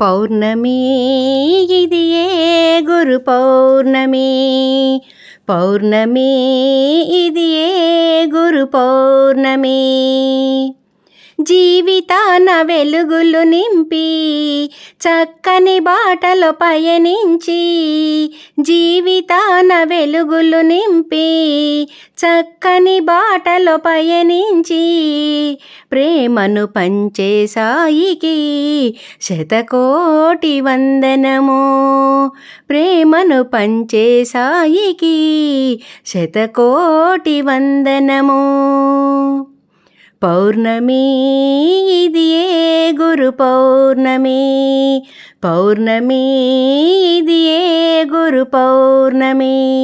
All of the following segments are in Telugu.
పౌర్ణమి ఇది ఏ గురు పౌర్ణమి? పౌర్ణమి ఇది ఏ గురు పౌర్ణమి? జీవితాన వెలుగులు నింపి చక్కని బాటలో పయనించి జీవితాన వెలుగులు నింపి చక్కని బాటలో పయనించి ప్రేమను పంచే సాయికి శతకోటి వందనము. ప్రేమను పంచే సాయికి శతకోటి వందనము. పౌర్ణమి ఇది ఏ గురు పౌర్ణమి? పౌర్ణమి ఇది ఏ గురు పౌర్ణమి?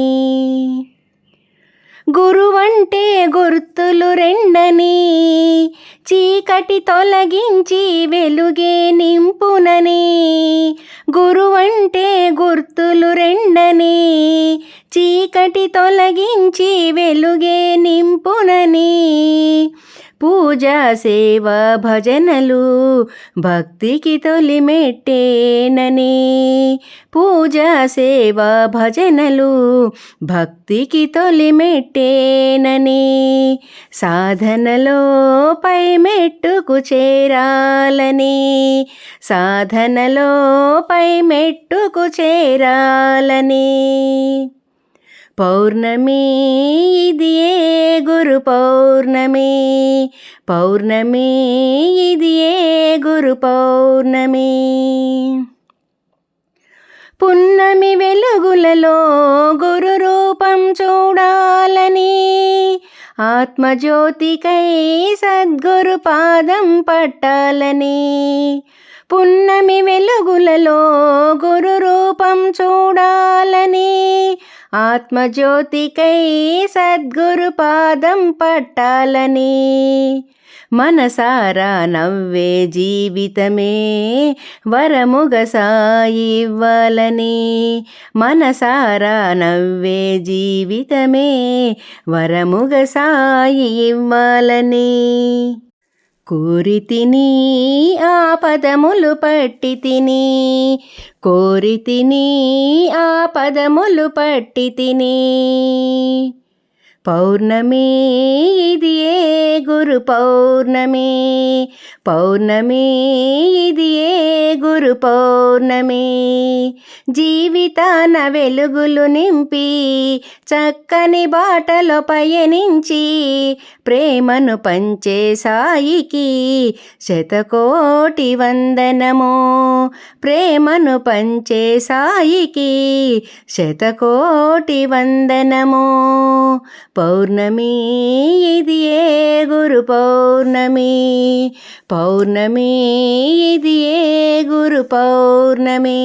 గురువంటే గుర్తులు రెండని చీకటి తొలగించి వెలుగే నింపునని. గురువంటే గుర్తులు రెండని చీకటి తొలగించి వెలుగే నింపునని పూజ సేవ భజనలు భక్తికి తొలిమెట్టేనని పూజ సేవ భజనలు భక్తికి తొలిమెట్టేనని సాధనలో పై మెట్టుకు చేరాలని సాధనలో పై మెట్టుకు చేరాలని పౌర్ణమి ఇది ఏ గురు పౌర్ణమి? పౌర్ణమి ఇది ఏ గురు పౌర్ణమి? పున్నమి వెలుగులలో గురు రూపం చూడాలని ఆత్మజ్యోతికై సద్గురు పాదం పట్టాలని పున్నమి వెలుగులలో గురు రూపం చూడాలని ఆత్మజ్యోతికై సద్గురు పాదం పట్టాలని. మనసారా నవ్వే జీవితమే వరముగ సాయి ఇవ్వాలని. మనసారా నవ్వే జీవితమే వరముగ సాయి ఇవ్వాలని. కోరి తిని ఆ పదములు పట్టి తిని కోరి తిని ఆ పదములు పట్టి తిని. పౌర్ణమి ఇది ఏ గురు పౌర్ణమి? పౌర్ణమి ఇది ఏ గురు పౌర్ణమి? జీవితాన వెలుగులు నింపి చక్కని బాటలో పయనించి ప్రేమను పంచే సాయికి శతకోటి వందనము. ప్రేమను పంచే సాయికి శతకోటి వందనము. పౌర్ణమి ఇది ఏ గురు పౌర్ణమి? పౌర్ణమి ఇది ఏ గురు పౌర్ణమి?